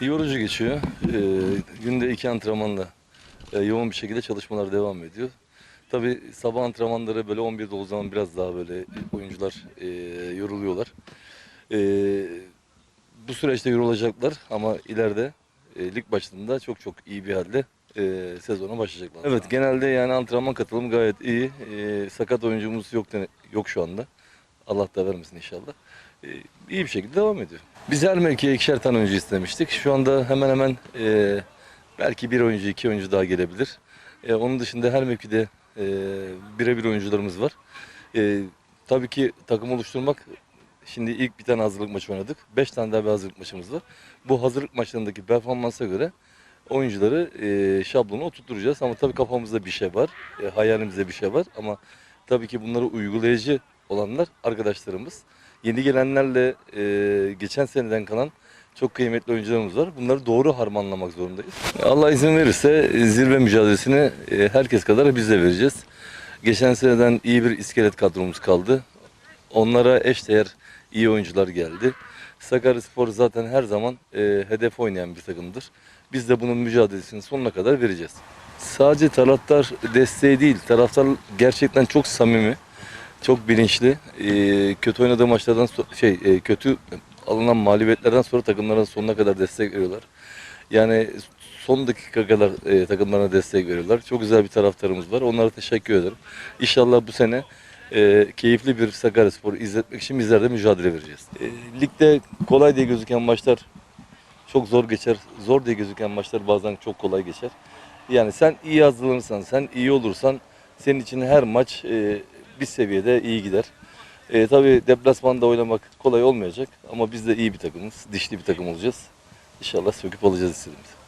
Yorucu geçiyor. Ee, günde iki antrenmanla e, yoğun bir şekilde çalışmalar devam ediyor. Tabii sabah antrenmanları böyle 11'de o zaman biraz daha böyle oyuncular e, yoruluyorlar. E, bu süreçte yorulacaklar ama ileride e, lig başladığında çok çok iyi bir halde e, sezona başlayacaklar. Evet genelde yani antrenman katılımı gayet iyi. E, sakat oyuncumuz yok yok şu anda. Allah da vermesin inşallah. E, iyi bir şekilde devam ediyor. Biz her mevkiye ikişer tane oyuncu istemiştik. Şu anda hemen hemen e, belki bir oyuncu, iki oyuncu daha gelebilir. E, onun dışında her mevkide e, birebir oyuncularımız var. E, tabii ki takım oluşturmak, şimdi ilk bir tane hazırlık maçı oynadık. Beş tane daha bir hazırlık maçımız var. Bu hazırlık maçlarındaki performansa göre oyuncuları e, şablonu oturtturacağız. Ama tabii kafamızda bir şey var, e, hayalimizde bir şey var. Ama tabii ki bunları uygulayıcı olanlar arkadaşlarımız. Yeni gelenlerle e, geçen seneden kalan çok kıymetli oyuncularımız var. Bunları doğru harmanlamak zorundayız. Allah izin verirse zirve mücadelesini e, herkes kadar biz de vereceğiz. Geçen seneden iyi bir iskelet kadromuz kaldı. Onlara eşdeğer iyi oyuncular geldi. Sakaryaspor zaten her zaman e, hedef oynayan bir takımdır. Biz de bunun mücadelesini sonuna kadar vereceğiz. Sadece taraftar desteği değil, taraftar gerçekten çok samimi, çok bilinçli. E, kötü oynadığı maçlardan so- şey e, kötü alınan mağlubiyetlerden sonra takımlara sonuna kadar destek veriyorlar. Yani son dakika kadar e, takımlarına destek veriyorlar. Çok güzel bir taraftarımız var. Onlara teşekkür ederim. İnşallah bu sene e, keyifli bir Sakaryaspor izletmek için bizler de mücadele vereceğiz. E, ligde kolay diye gözüken maçlar çok zor geçer. Zor diye gözüken maçlar bazen çok kolay geçer. Yani sen iyi hazırlanırsan, sen iyi olursan senin için her maç e, bir seviyede iyi gider. E, tabii deplasmanda oynamak kolay olmayacak ama biz de iyi bir takımız, dişli bir takım olacağız. İnşallah söküp alacağız istediğimizi.